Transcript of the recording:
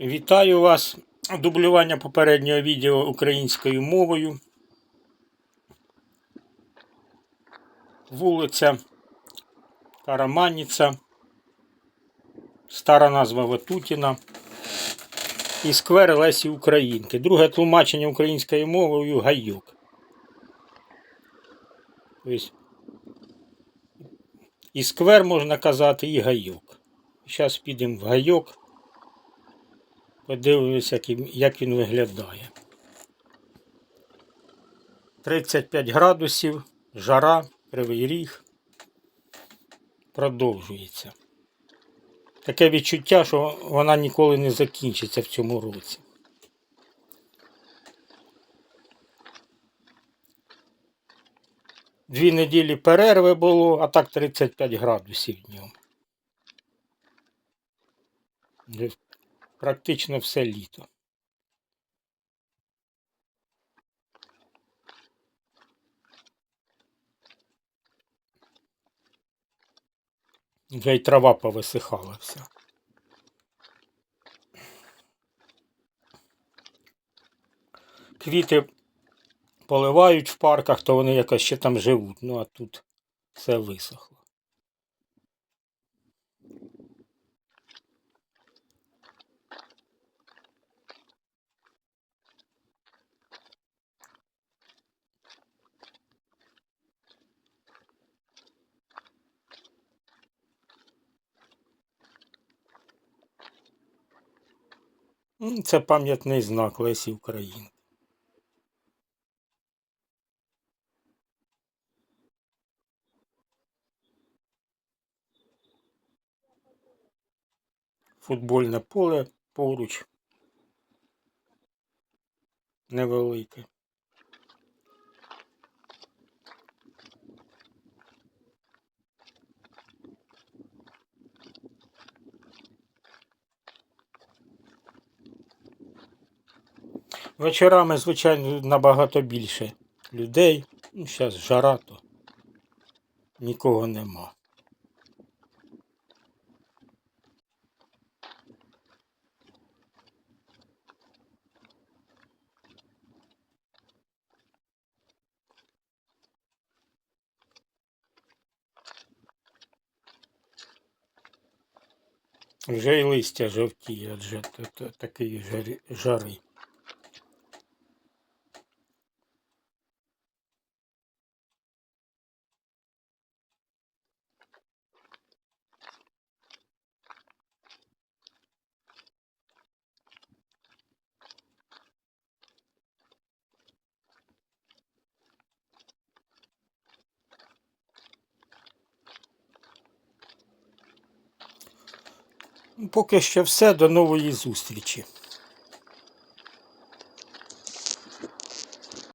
Вітаю вас. Дублювання попереднього відео українською мовою. Вулиця Караманіця. Стара назва Ватутіна. І сквер Лесі Українки. Друге тлумачення українською мовою гайок. Тобто, і сквер можна казати, і гайок. Зараз підемо в гайок. Подивимося, як він- виглядає. 35 градусів, жара, кривий ріг. Продовжується. Таке відчуття, що вона ніколи не закінчиться в цьому році. Дві неділі перерви було, а так 35 градусів днем. Практично все літо. Вже й трава повисихала вся. Квіти поливають в парках, то вони якось ще там живуть. Ну а тут все висохло. Це пам'ятний знак Лесі України. Футбольне поле поруч. Невелике. Вечорами, звичайно, набагато більше людей. Ну, зараз жара, то нікого нема. Вже й листя жовтіє, адже т- т- такої жари- Поки що все. До нової зустрічі.